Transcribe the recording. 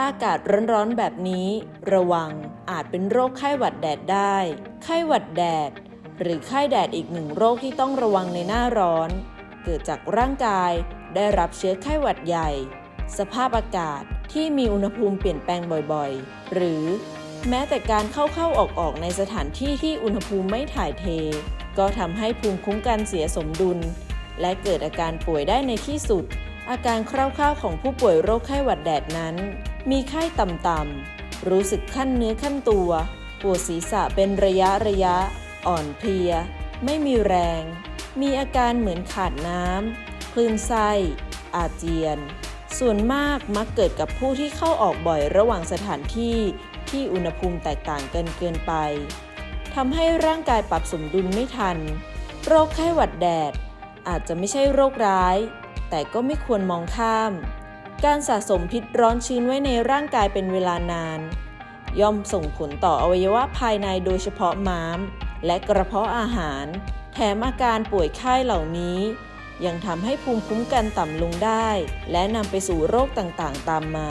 อากาศร้อนๆแบบนี้ ระวังอาจเป็นโรคไข้หวัดแดดได้ ไข้หวัดแดด หรือไข้แดดอีกหนึ่งโรคที่ต้องระวังในหน้าร้อน เกิดจากร่างกายได้รับเชื้อไข้หวัดใหญ่ สภาพอากาศที่มีอุณหภูมิเปลี่ยนแปลงบ่อยๆ หรือแม้แต่การเข้าๆ ออกๆ ในสถานที่ที่อุณหภูมิไม่ถ่ายเท ก็ทำให้ภูมิคุ้มกันเสียสมดุล และเกิดอาการป่วยได้ในที่สุด อาการคร่าวๆ ของผู้ป่วยโรคไข้หวัดแดดนั้น มีไข้ต่ำๆ รู้สึกขั้นเนื้อขั้นตัว ปวดศีรษะเป็นระยะระยะ อ่อนเพลีย ไม่มีแรง มีอาการเหมือนขาดน้ำคลื่นไส้ อาเจียน ส่วนมากมักเกิดกับผู้ที่เข้าออกบ่อยระหว่างสถานที่ที่อุณหภูมิแตกต่างกันเกินไปทำให้ร่างกายปรับสมดุลไม่ทัน โรคไข้หวัดแดด อาจจะไม่ใช่โรคร้าย แต่ก็ไม่ควรมองข้าม การสะสมพิษร้อนชื้นไว้ในร่างกายเป็นเวลานาน ย่อมส่งผลต่ออวัยวะภายในโดยเฉพาะม้าม และกระเพาะอาหาร แถมอาการป่วยไข้เหล่านี้ ยังทำให้ภูมิคุ้มกันต่ำลงได้ และนำไปสู่โรคต่างๆ ตามมา